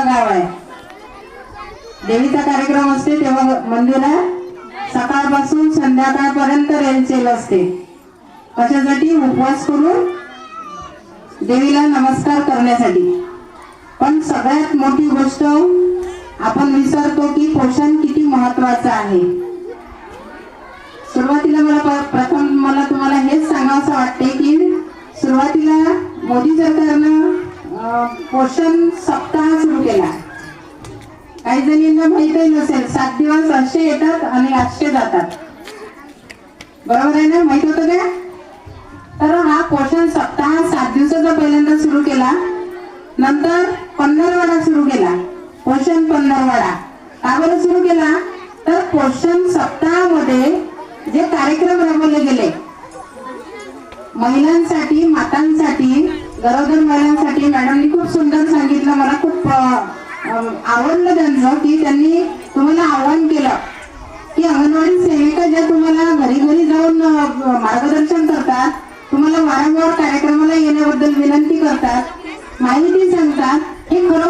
आपलं गाव आहे. देवीचा कार्यक्रम असते तेव्हा मंदिरात सकाळपासून संध्याकाळपर्यंत रेलचेल असते. कशासाठी? उपवास करून देवीला नमस्कार करण्यासाठी. पण सगळ्यात मोठी गोष्ट आपण विसरतो की पोषण किती महत्वाचं आहे. सुरुवातीला मला प्रथम मला तुम्हाला हेच सांगावं वाटते की सुरुवातीला मोदी सरकारनं पोषण सप्ताह सुरू केला. काही जणींना माहितही नसेल सात दिवस असे येतात आणि असे जातात. बरोबर आहे ना? माहीत होतं का? तर हा पोषण सप्ताह सात दिवसाचा पहिल्यांदा सुरू केला. नंतर पंधरवाडा सुरू केला. पोषण पंधरवाडा. का बरं सुरू केला? तर पोषण सप्ताहामध्ये जे कार्यक्रम राबवले गेले महिलांसाठी मातांसाठी गरोदर महिलांसाठी आवडलं त्यांचं की त्यांनी तुम्हाला आव्हान केलं. की अंगणवाडी सेविका ज्या तुम्हाला घरी घरी जाऊन मार्गदर्शन करतात तुम्हाला वारंवार कार्यक्रमाला येण्याबद्दल विनंती करतात माहिती सांगतात हे खरं